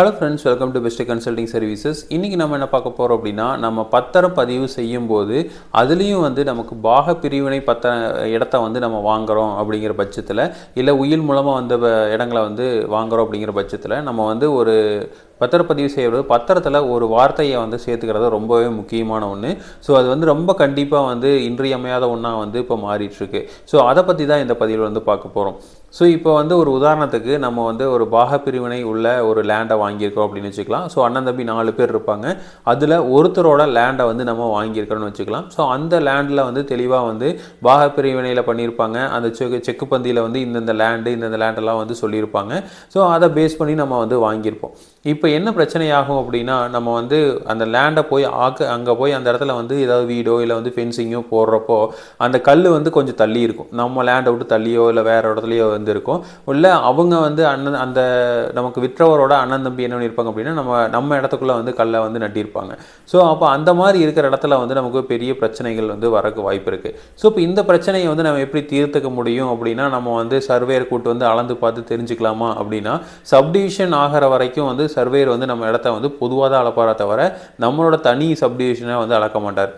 Hello friends welcome to best consulting services இன்றைக்கி நம்ம என்ன பார்க்க போகிறோம் அப்படின்னா நம்ம பத்திரம் பதிவு செய்யும் போது அதுலேயும் வந்து நமக்கு பாக பிரிவினை பத்த இடத்த வந்து நம்ம வாங்குறோம் அப்படிங்கிற பட்சத்தில் இல்லை உயில் மூலமாக வந்த இடங்களை வந்து வாங்குகிறோம் அப்படிங்கிற பட்சத்தில் நம்ம வந்து ஒரு பத்திரப்பதிவு செய்கிறது பத்திரத்தில் ஒரு வார்த்தையை வந்து சேர்த்துக்கிறது ரொம்பவே முக்கியமான ஒன்று ஸோ அது வந்து ரொம்ப கண்டிப்பாக வந்து இன்றியமையாத ஒன்றா வந்து இப்போ மாறிட்டுருக்கு ஸோ அதை பற்றி தான் இந்த பதிவில் வந்து பார்க்க போகிறோம் ஸோ இப்போ வந்து ஒரு உதாரணத்துக்கு நம்ம வந்து ஒரு பாக பிரிவினை உள்ள ஒரு லேண்டை வாங்கியிருக்கோம் அப்படின்னு வச்சுக்கலாம். ஸோ அண்ணன் தம்பி நாலு பேர் இருப்பாங்க. அதில் ஒருத்தரோட லேண்டை வந்து நம்ம வாங்கியிருக்கிறோன்னு வச்சுக்கலாம். ஸோ அந்த லேண்டில் வந்து தெளிவாக வந்து பாக பிரிவினையில் பண்ணியிருப்பாங்க. அந்த செக்கு செக்கு பந்தியில் வந்து இந்தந்த லேண்டு இந்தந்த லேண்டெல்லாம் வந்து சொல்லியிருப்பாங்க. ஸோ அதை பேஸ் பண்ணி நம்ம வந்து வாங்கியிருப்போம். இப்போ என்ன பிரச்சனையாகும் அப்படின்னா நம்ம வந்து அந்த லேண்டை போய் ஆக்க அங்கே போய் அந்த இடத்துல வந்து ஏதாவது வீடோ இல்லை வந்து ஃபென்சிங்கோ போடுறப்போ அந்த கல் வந்து கொஞ்சம் தள்ளி இருக்கும். நம்ம லேண்டை விட்டு தள்ளியோ இல்லை வேறு இடத்துலையோ வந்து இருக்கும். இல்லை அவங்க வந்து அண்ணன் அந்த நமக்கு விற்றவரோட அண்ணன் தம்பி என்ன பண்ணியிருப்பாங்க அப்படின்னா நம்ம நம்ம இடத்துக்குள்ளே வந்து கல்லை வந்து நட்டியிருப்பாங்க ஸோ அப்போ அந்த மாதிரி இருக்கிற இடத்துல வந்து நமக்கு பெரிய பிரச்சனைகள் வந்து வரக்கு வாய்ப்பு இருக்குது ஸோ இப்போ இந்த பிரச்சனையை வந்து நம்ம எப்படி தீர்த்துக்க முடியும் அப்படின்னா நம்ம வந்து சர்வேயர் கூட்டு வந்து அளந்து பார்த்து தெரிஞ்சுக்கலாமா அப்படின்னா சப்டிவிஷன் ஆகிற வரைக்கும் வந்து சர்வேயர் வந்து நம்ம இடத்த வந்து பொதுவாக தான் அளப்பாரா தவிர நம்மளோட தனி சப்டிவிஷனை வந்து அளக்க மாட்டார்.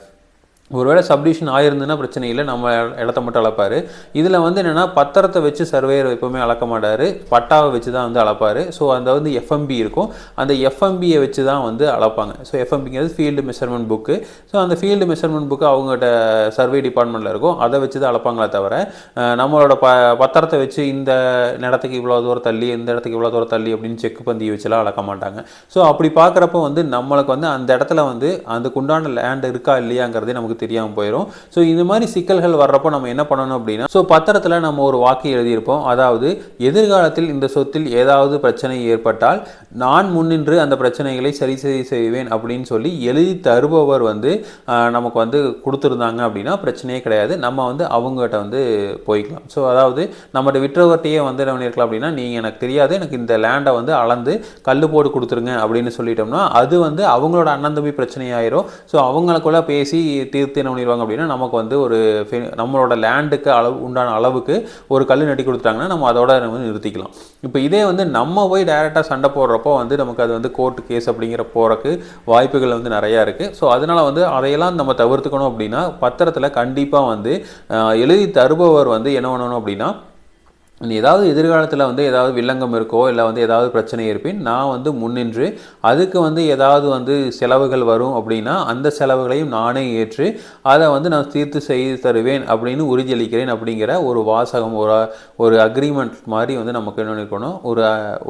ஒருவேளை சப்டிஷன் ஆயிருந்துன்னா பிரச்சனை இல்லை நம்ம இடத்த மட்டும் அளப்பார். இதில் வந்து என்னென்னா பத்திரத்தை வச்சு சர்வேயர் எப்பவுமே அளக்க மாட்டார். பட்டாவை வச்சு தான் வந்து அளப்பார். ஸோ அந்த வந்து எஃப்எம்பி இருக்கும். அந்த எஃப்எம்பியை வச்சு தான் வந்து அளப்பாங்க. ஸோ எஃப்எம்பிங்கிறது ஃபீல்டு மெஷர்மெண்ட் புக்கு ஸோ அந்த ஃபீல்டு மெஷர்மெண்ட் புக்கு அவங்ககிட்ட சர்வே டிபார்ட்மெண்ட்டில் இருக்கும். அதை வச்சு தான் அளப்பாங்களே தவிர நம்மளோட ப பத்திரத்தை வச்சு இந்த இடத்துக்கு இவ்வளோ தூரம் தள்ளி இந்த இடத்துக்கு இவ்வளோ தூரம் தள்ளி அப்படின்னு செக் பந்தி வச்சுலாம் அளக்க மாட்டாங்க. ஸோ அப்படி பார்க்குறப்ப வந்து நம்மளுக்கு வந்து அந்த இடத்துல வந்து அதுக்குண்டான லேண்ட் இருக்கா இல்லையாங்கிறதே நமக்கு தெரியாமல் போயிடும் ஸோ இந்த மாதிரி சிக்கல்கள் வர்றப்போ நம்ம என்ன பண்ணணும் அப்படின்னா ஸோ பத்திரத்தில் நம்ம ஒரு வாக்கு எழுதியிருப்போம். அதாவது எதிர்காலத்தில் இந்த சொத்தில் ஏதாவது பிரச்சனை ஏற்பட்டால் நான் முன்னின்று அந்த பிரச்சனைகளை சரி சரி செய்வேன் அப்படின்னு சொல்லி எழுதி தருபவர் வந்து நமக்கு வந்து கொடுத்துருந்தாங்க அப்படின்னா பிரச்சனையே கிடையாது. நம்ம வந்து அவங்ககிட்ட வந்து போய்க்கலாம். ஸோ அதாவது நம்மகிட்ட விற்றவர்கிட்டயே வந்து என்ன பண்ணியிருக்கலாம் அப்படின்னா நீங்கள் எனக்கு தெரியாது. எனக்கு இந்த லேண்டை வந்து அளந்து கல் போட்டு கொடுத்துருங்க அப்படின்னு சொல்லிட்டோம்னா அது வந்து அவங்களோட அண்ணன் தம்பி பிரச்சனையாயிரும். ஸோ அவங்களுக்குள்ள பேசி தீர்த்து என்ன பண்ணிடுவாங்க அப்படின்னா நமக்கு வந்து ஒரு நம்மளோட லேண்டுக்கு அளவு உண்டான அளவுக்கு ஒரு கல் நட்டி கொடுத்துட்டாங்கன்னா நம்ம அதோட வந்து நிறுத்திக்கலாம். இப்போ இதே வந்து நம்ம போய் டைரெக்டாக சண்டை போடுறப்போ வந்து நமக்கு அது வந்து கோர்ட் கேஸ் அப்படிங்கிற போகிறக்கு வாய்ப்புகள் வந்து நிறையா இருக்குது ஸோ அதனால் வந்து அதையெல்லாம் நம்ம தவிர்த்துக்கணும் அப்படின்னா பத்திரத்தில் கண்டிப்பாக வந்து எழுதி தருபவர் வந்து என்ன பண்ணணும் அப்படின்னா நீ ஏதாவது எதிர்காலத்தில் வந்து ஏதாவது வில்லங்கம் இருக்கோ இல்லை வந்து ஏதாவது பிரச்சனை இருப்பின் நான் வந்து முன்னின்று அதுக்கு வந்து ஏதாவது வந்து செலவுகள் வரும் அப்படின்னா அந்த செலவுகளையும் நானே ஏற்று அதை வந்து நான் தீர்த்து செய்து தருவேன் அப்படின்னு உறுதியளிக்கிறேன் அப்படிங்கிற ஒரு வாசகம் ஒரு ஒரு அக்ரிமெண்ட் மாதிரி வந்து நமக்கு என்ன இருக்கணும்? ஒரு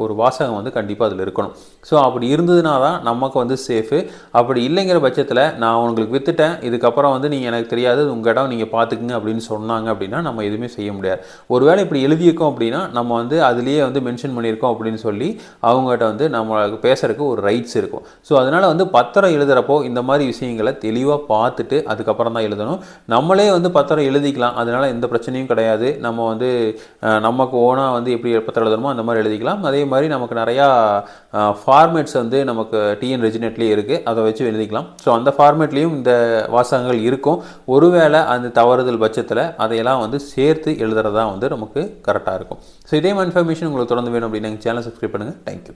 ஒரு வாசகம் வந்து கண்டிப்பாக அதில் இருக்கணும். ஸோ அப்படி இருந்ததுனா தான் நமக்கு வந்து சேஃபு அப்படி இல்லைங்கிற பட்சத்தில் நான் உங்களுக்கு வித்துட்டேன் இதுக்கப்புறம் வந்து நீங்கள் எனக்கு தெரியாது உங்கள் இடம் நீங்கள் பார்த்துக்குங்க அப்படின்னு சொன்னாங்க அப்படின்னா நம்ம எதுவுமே செய்ய முடியாது. ஒருவேளை இப்படி எழுதியிருக்கோம் அப்படின்னா நம்ம வந்து அதுலேயே வந்து மென்ஷன் பண்ணியிருக்கோம் அப்படின்னு சொல்லி அவங்ககிட்ட வந்து நம்மளுக்கு பேசுறதுக்கு ஒரு ரைட்ஸ் இருக்கும். ஸோ அதனால் வந்து பத்திரம் எழுதுகிறப்போ இந்த மாதிரி விஷயங்களை தெளிவாக பார்த்துட்டு அதுக்கப்புறம் தான் எழுதணும். நம்மளே வந்து பத்திரம் எழுதிக்கலாம். அதனால் எந்த பிரச்சனையும் கிடையாது. நம்ம வந்து நமக்கு ஓனாக வந்து எப்படி பத்திரம் எழுதணுமோ அந்த மாதிரி எழுதிக்கலாம். அதே மாதிரி நமக்கு நிறையா ஃபார்மேட்ஸ் வந்து நமக்கு டிஎன் ரெஜினெட்லேயே இருக்குது அதை வச்சு எழுதிக்கலாம். ஸோ அந்த ஃபார்மேட்லேயும் இந்த வாசகங்கள் இருக்கும். ஒருவேளை அந்த தவறுதல் பட்சத்தில் அதையெல்லாம் வந்து சேர்த்து எழுதுறது தான் வந்து நமக்கு கரெக்டாக இருக்கும். ஸோ இதே மாதிரி இன்ஃபர்மேஷன் உங்களுக்கு தொடர்ந்து வேணும் அப்படின்னு சேனல் சப்ஸ்கிரைப் பண்ணுங்கள் தேங்க்யூ